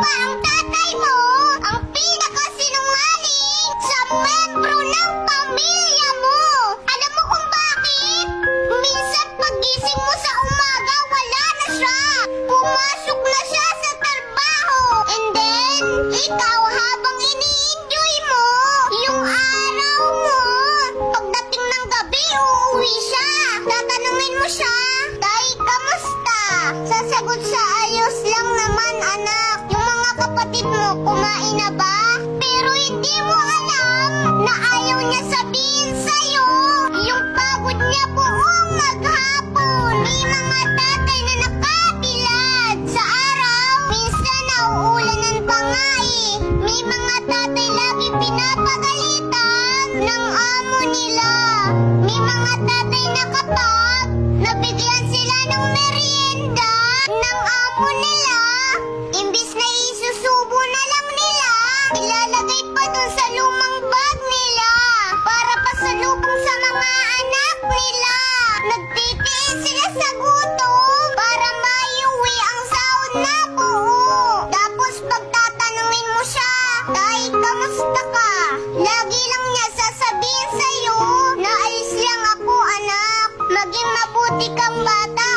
ba ang tatay mo ang pinakasinungaling sa membro ng pamilya mo? Alam mo kung bakit? Minsan pagising mo sa umaga, wala na siya. Pumasok na siya sa trabaho. And then, ikaw habang ini-enjoy mo yung araw mo. Pagdating ng gabi, uuwi siya. Tatanungin mo siya, Tay, kamusta? Sasagot siya, ayos lang naman anak. Kapatid mo, kumain na ba? Pero hindi mo alam na ayaw niya sabihin sa'yo yung pagod niya buong maghapon. May mga tatay na nakabilad sa araw. Minsan nauulanan pa nga eh. May mga tatay lagi pinapagalitan ng amo nila. May mga tatay na kapag nabigyan sila ng merienda ng amo nila, pa dun sa lumang bag nila para pasalubong sa mga anak nila. Nagtitiis sila sa gutom para maiuwi ang sahod na buo. Tapos pagtatanungin mo siya, Tay, kamusta ka? Lagi lang niya sasabihin sa'yo na alis lang ako anak. Maging mabuti kang bata.